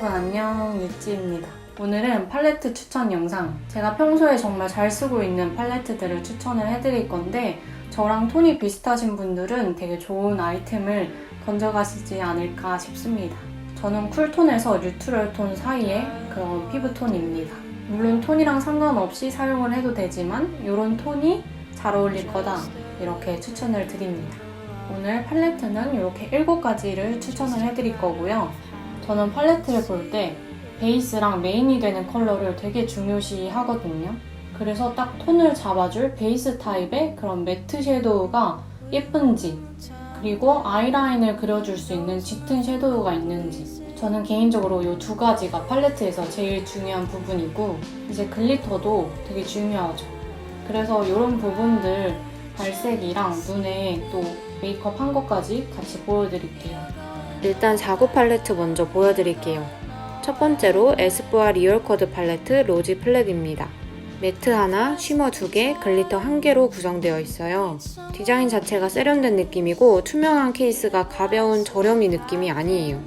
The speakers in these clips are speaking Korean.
여러분 안녕 유찌입니다. 오늘은 팔레트 추천 영상. 제가 평소에 정말 잘 쓰고 있는 팔레트들을 추천을 해드릴 건데 저랑 톤이 비슷하신 분들은 되게 좋은 아이템을 건져가시지 않을까 싶습니다. 저는 쿨톤에서 뉴트럴 톤 사이의 그런 피부톤입니다. 물론 톤이랑 상관없이 사용을 해도 되지만 이런 톤이 잘 어울릴 거다 이렇게 추천을 드립니다. 오늘 팔레트는 이렇게 7가지를 추천을 해드릴 거고요. 저는 팔레트를 볼 때 베이스랑 메인이 되는 컬러를 되게 중요시 하거든요. 그래서 딱 톤을 잡아줄 베이스 타입의 그런 매트 섀도우가 예쁜지 그리고 아이라인을 그려줄 수 있는 짙은 섀도우가 있는지 저는 개인적으로 이 두 가지가 팔레트에서 제일 중요한 부분이고 이제 글리터도 되게 중요하죠. 그래서 이런 부분들 발색이랑 눈에 또 메이크업 한 것까지 같이 보여드릴게요. 일단 자구 팔레트 먼저 보여드릴게요. 첫 번째로 에스쁘아 리얼 쿼드 팔레트 로지 플랫입니다. 매트 하나, 쉬머 두 개, 글리터 한 개로 구성되어 있어요. 디자인 자체가 세련된 느낌이고 투명한 케이스가 가벼운 저렴이 느낌이 아니에요.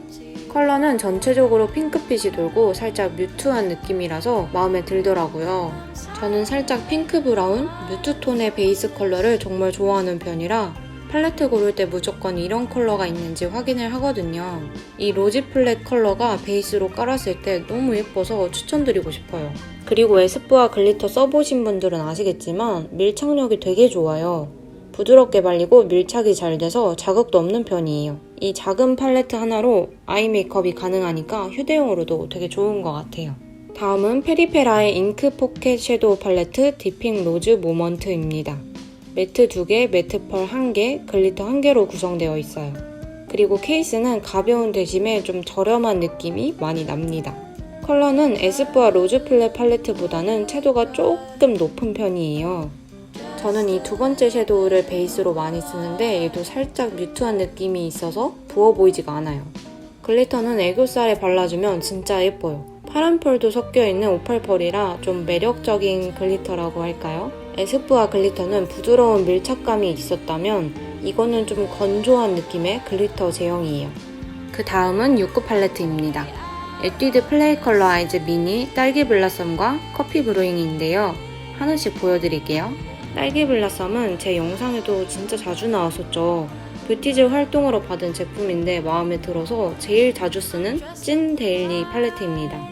컬러는 전체적으로 핑크빛이 돌고 살짝 뮤트한 느낌이라서 마음에 들더라고요. 저는 살짝 핑크 브라운, 뮤트 톤의 베이스 컬러를 정말 좋아하는 편이라 팔레트 고를 때 무조건 이런 컬러가 있는지 확인을 하거든요. 이 로지 플랫 컬러가 베이스로 깔았을 때 너무 예뻐서 추천드리고 싶어요. 그리고 에스쁘아 글리터 써보신 분들은 아시겠지만 밀착력이 되게 좋아요. 부드럽게 발리고 밀착이 잘 돼서 자극도 없는 편이에요. 이 작은 팔레트 하나로 아이 메이크업이 가능하니까 휴대용으로도 되게 좋은 것 같아요. 다음은 페리페라의 잉크 포켓 섀도우 팔레트 디핑 로즈 모먼트입니다. 매트 2개, 매트 펄 1개, 글리터 1개로 구성되어 있어요. 그리고 케이스는 가벼운 대신에 좀 저렴한 느낌이 많이 납니다. 컬러는 에스쁘아 로즈 플랫 팔레트보다는 채도가 조금 높은 편이에요. 저는 이 두 번째 섀도우를 베이스로 많이 쓰는데 얘도 살짝 뮤트한 느낌이 있어서 부어 보이지가 않아요. 글리터는 애교살에 발라주면 진짜 예뻐요. 파란 펄도 섞여있는 오팔펄이라 좀 매력적인 글리터라고 할까요? 에스쁘아 글리터는 부드러운 밀착감이 있었다면 이거는 좀 건조한 느낌의 글리터 제형이에요. 그 다음은 6구 팔레트입니다. 에뛰드 플레이 컬러 아이즈 미니 딸기 블라썸과 커피 브루잉인데요. 하나씩 보여드릴게요. 딸기 블라썸은 제 영상에도 진짜 자주 나왔었죠. 뷰티즈 활동으로 받은 제품인데 마음에 들어서 제일 자주 쓰는 찐 데일리 팔레트입니다.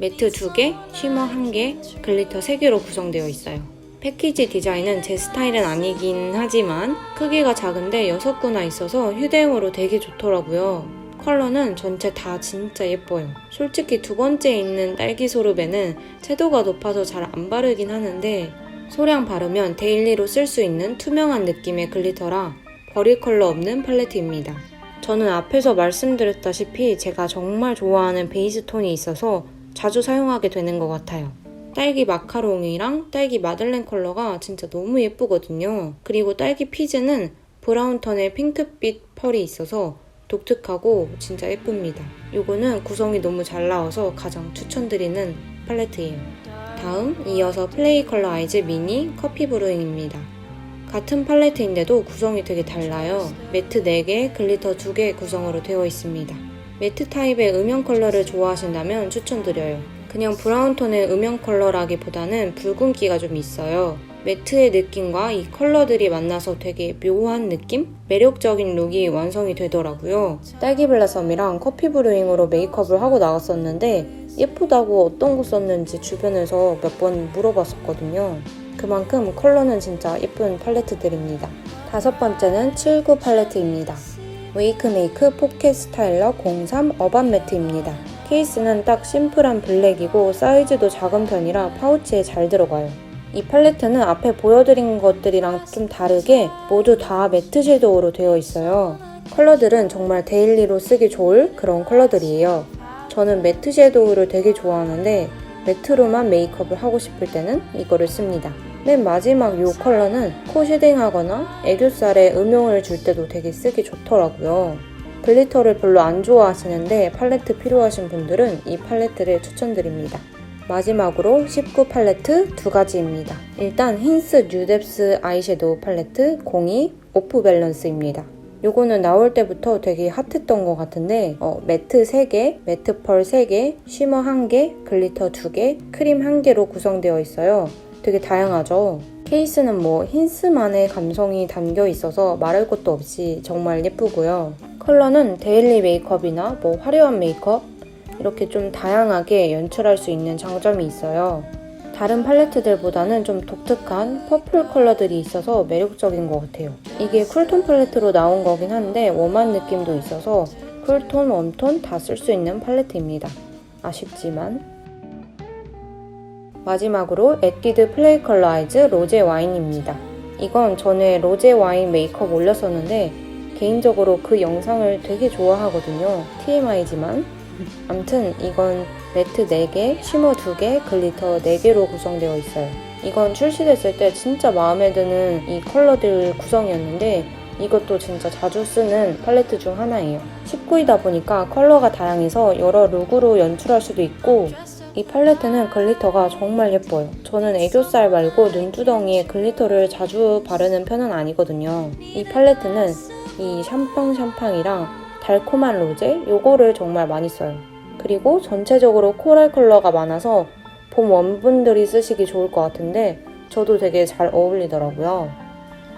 매트 2개, 쉬머 1개, 글리터 3개로 구성되어 있어요. 패키지 디자인은 제 스타일은 아니긴 하지만 크기가 작은데 6구나 있어서 휴대용으로 되게 좋더라고요. 컬러는 전체 다 진짜 예뻐요. 솔직히 두 번째 있는 딸기 소르베는 채도가 높아서 잘 안 바르긴 하는데 소량 바르면 데일리로 쓸 수 있는 투명한 느낌의 글리터라 버릴 컬러 없는 팔레트입니다. 저는 앞에서 말씀드렸다시피 제가 정말 좋아하는 베이스 톤이 있어서 자주 사용하게 되는 것 같아요. 딸기 마카롱이랑 딸기 마들렌 컬러가 진짜 너무 예쁘거든요. 그리고 딸기 피즈는 브라운 톤의 핑크빛 펄이 있어서 독특하고 진짜 예쁩니다. 이거는 구성이 너무 잘 나와서 가장 추천드리는 팔레트예요. 다음 이어서 플레이 컬러 아이즈 미니 커피 브루잉입니다. 같은 팔레트인데도 구성이 되게 달라요. 매트 4개, 글리터 2개 구성으로 되어 있습니다. 매트 타입의 음영 컬러를 좋아하신다면 추천드려요. 그냥 브라운 톤의 음영 컬러라기보다는 붉은기가 좀 있어요. 매트의 느낌과 이 컬러들이 만나서 되게 묘한 느낌? 매력적인 룩이 완성이 되더라고요. 딸기 블라썸이랑 커피 브루잉으로 메이크업을 하고 나갔었는데 예쁘다고 어떤 거 썼는지 주변에서 몇 번 물어봤었거든요. 그만큼 컬러는 진짜 예쁜 팔레트들입니다. 다섯 번째는 79 팔레트입니다. 웨이크메이크 포켓 스타일러 03 어반 매트입니다. 케이스는 딱 심플한 블랙이고 사이즈도 작은 편이라 파우치에 잘 들어가요. 이 팔레트는 앞에 보여드린 것들이랑 좀 다르게 모두 다 매트 섀도우로 되어 있어요. 컬러들은 정말 데일리로 쓰기 좋을 그런 컬러들이에요. 저는 매트 섀도우를 되게 좋아하는데 매트로만 메이크업을 하고 싶을 때는 이거를 씁니다. 맨 마지막 이 컬러는 코 쉐딩하거나 애교살에 음영을 줄 때도 되게 쓰기 좋더라고요. 글리터를 별로 안 좋아하시는데 팔레트 필요하신 분들은 이 팔레트를 추천드립니다. 마지막으로 19 팔레트 두 가지입니다. 일단 힌스 뉴뎁스 아이섀도우 팔레트 02 오프 밸런스입니다. 요거는 나올 때부터 되게 핫했던 것 같은데 어, 매트 3개, 매트 펄 3개, 쉬머 1개, 글리터 2개, 크림 1개로 구성되어 있어요. 되게 다양하죠? 케이스는 뭐 힌스만의 감성이 담겨 있어서 말할 것도 없이 정말 예쁘고요. 컬러는 데일리 메이크업이나 뭐 화려한 메이크업 이렇게 좀 다양하게 연출할 수 있는 장점이 있어요. 다른 팔레트들보다는 좀 독특한 퍼플 컬러들이 있어서 매력적인 것 같아요. 이게 쿨톤 팔레트로 나온 거긴 한데 웜한 느낌도 있어서 쿨톤, 웜톤 다 쓸 수 있는 팔레트입니다. 아쉽지만 마지막으로 에뛰드 플레이 컬러 아이즈 로제 와인입니다. 이건 전에 로제 와인 메이크업 올렸었는데 개인적으로 그 영상을 되게 좋아하거든요. TMI지만 암튼 이건 매트 4개, 쉬머 2개, 글리터 4개로 구성되어 있어요. 이건 출시됐을 때 진짜 마음에 드는 이 컬러들 구성이었는데 이것도 진짜 자주 쓰는 팔레트 중 하나예요. 19이다 보니까 컬러가 다양해서 여러 룩으로 연출할 수도 있고 이 팔레트는 글리터가 정말 예뻐요. 저는 애교살 말고 눈두덩이에 글리터를 자주 바르는 편은 아니거든요. 이 팔레트는 이 샴팡 샴팡이랑 달콤한 로제 요거를 정말 많이 써요. 그리고 전체적으로 코랄 컬러가 많아서 봄 원분들이 쓰시기 좋을 것 같은데 저도 되게 잘 어울리더라고요.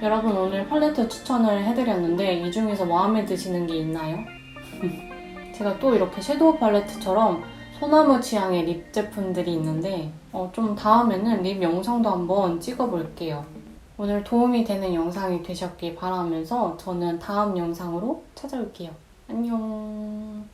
여러분 오늘 팔레트 추천을 해드렸는데 이 중에서 마음에 드시는 게 있나요? 제가 또 이렇게 섀도우 팔레트처럼 소나무 취향의 립 제품들이 있는데 어, 좀 다음에는 립 영상도 한번 찍어볼게요. 오늘 도움이 되는 영상이 되셨길 바라면서 저는 다음 영상으로 찾아올게요. 안녕.